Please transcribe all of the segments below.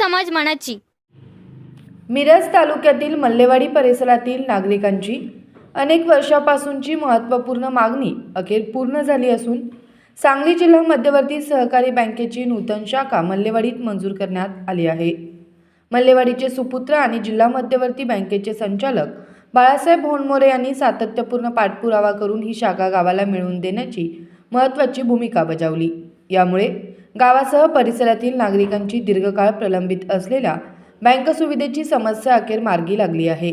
मानाची. मिरज तालुक्यातील मल्लेवाडी परिसरातील नागरिकांची अनेक वर्षापासूनची महत्त्वपूर्ण मागणी अखेर पूर्ण झाली असून सांगली जिल्हा मध्यवर्ती सहकारी बँकेची नूतन शाखा मल्लेवाडीत मंजूर करण्यात आली आहे. मल्लेवाडीचे सुपुत्र आणि जिल्हा मध्यवर्ती बँकेचे संचालक बाळासाहेब होणमोरे यांनी सातत्यपूर्ण पाठपुरावा करून ही शाखा गावाला मिळवून देण्याची महत्त्वाची भूमिका बजावली. यामुळे गावासह परिसरातील नागरिकांची दीर्घकाळ प्रलंबित असलेल्या बँक सुविधेची समस्या अखेर मार्गी लागली आहे.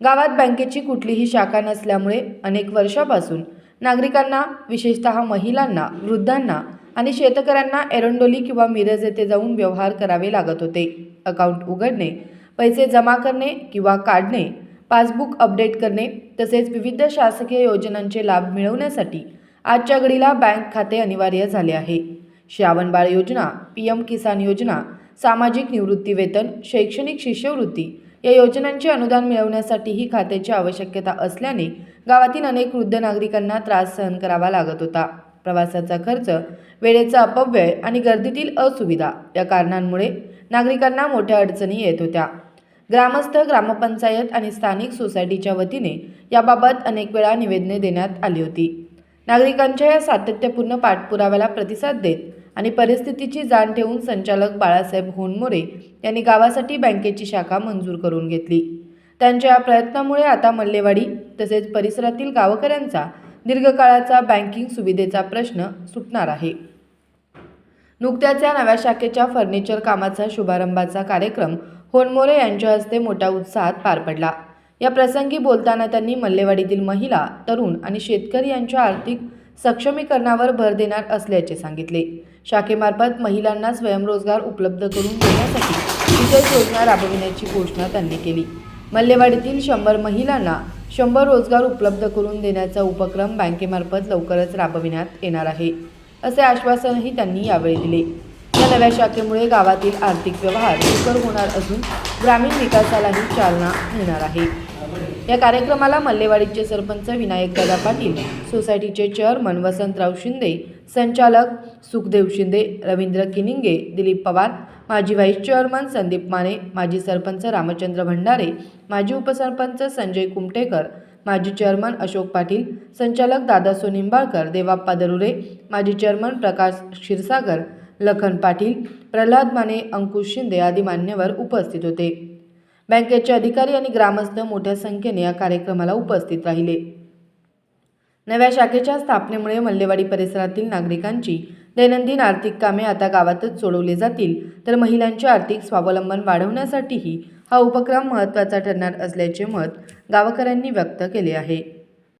गावात बँकेची कुठलीही शाखा नसल्यामुळे अनेक वर्षापासून नागरिकांना विशेषतः महिलांना वृद्धांना आणि शेतकऱ्यांना एरंडोली किंवा मिरज येथे जाऊन व्यवहार करावे लागत होते. अकाउंट उघडणे पैसे जमा करणे किंवा काढणे पासबुक अपडेट करणे तसेच विविध शासकीय योजनांचे लाभ मिळवण्यासाठी आजच्या घडीला बँक खाते अनिवार्य झाले आहे. श्रावणबाळ योजना पी एम किसान योजना सामाजिक निवृत्ती वेतन शैक्षणिक शिष्यवृत्ती या योजनांचे अनुदान मिळवण्यासाठी ही खात्याची आवश्यकता असल्याने गावातील अनेक वृद्ध नागरिकांना त्रास सहन करावा लागत होता. प्रवासाचा खर्च वेळेचा अपव्यय आणि गर्दीतील असुविधा या कारणांमुळे नागरिकांना मोठ्या अडचणी येत होत्या. ग्रामस्थ ग्रामपंचायत आणि स्थानिक सोसायटीच्या वतीने याबाबत अनेक वेळा निवेदने देण्यात आली होती. नागरिकांच्या या सातत्यपूर्ण पाठपुराव्याला प्रतिसाद देत आणि परिस्थितीची जाण ठेवून संचालक बाळासाहेब होनमोरे यांनी गावासाठी बँकेची शाखा मंजूर करून घेतली. त्यांच्या प्रयत्नामुळे आता मल्लेवाडी तसेच परिसरातील गावकऱ्यांचा दीर्घकाळाचा बँकिंग सुविधेचा प्रश्न सुटणार आहे. नुकत्याच या नव्या शाखेच्या फर्निचर कामाचा शुभारंभाचा कार्यक्रम होनमोरे यांच्या हस्ते मोठ्या उत्साहात पार पडला. या प्रसंगी बोलताना त्यांनी मल्लेवाडीतील महिला तरुण आणि शेतकरी यांच्या आर्थिक सक्षमीकरणावर भर देणार असल्याचे सांगितले. शाखेमार्फत महिलांना स्वयंरोजगार उपलब्ध करून देण्यासाठी विशेष योजना राबविण्याची घोषणा त्यांनी केली. मल्लेवाडीतील शंभर महिलांना शंभर रोजगार उपलब्ध करून देण्याचा उपक्रम बँकेमार्फत लवकरच राबविण्यात येणार आहे असे आश्वासनही त्यांनी यावेळी दिले. या नव्या शाखेमुळे गावातील आर्थिक व्यवहार सुकर होणार असून ग्रामीण विकासालाही चालना मिळणार आहे. या कार्यक्रमाला मल्लेवाडीचे सरपंच विनायकदादा पाटील सोसायटीचे चेअरमन वसंतराव शिंदे संचालक सुखदेव शिंदे रवींद्र किनिंगे दिलीप पवार माजी व्हाईस चेअरमन संदीप माने माजी सरपंच रामचंद्र भंडारे माजी उपसरपंच संजय कुमटेकर माजी चेअरमन अशोक पाटील संचालक दादासो निंबाळकर देवाप्पा दरुरे माजी चेअरमन प्रकाश क्षीरसागर लखन पाटील प्रल्हाद माने अंकुश शिंदे आदी मान्यवर उपस्थित होते. बँकेचे अधिकारी आणि ग्रामस्थ मोठ्या संख्येने या कार्यक्रमाला उपस्थित राहिले. नव्या शाखेच्या स्थापनेमुळे मल्लेवाडी परिसरातील नागरिकांची दैनंदिन आर्थिक कामे आता गावातच सोडवली जातील तर महिलांचे आर्थिक स्वावलंबन वाढवण्यासाठीही हा उपक्रम महत्त्वाचा ठरणार असल्याचे मत गावकऱ्यांनी व्यक्त केले आहे.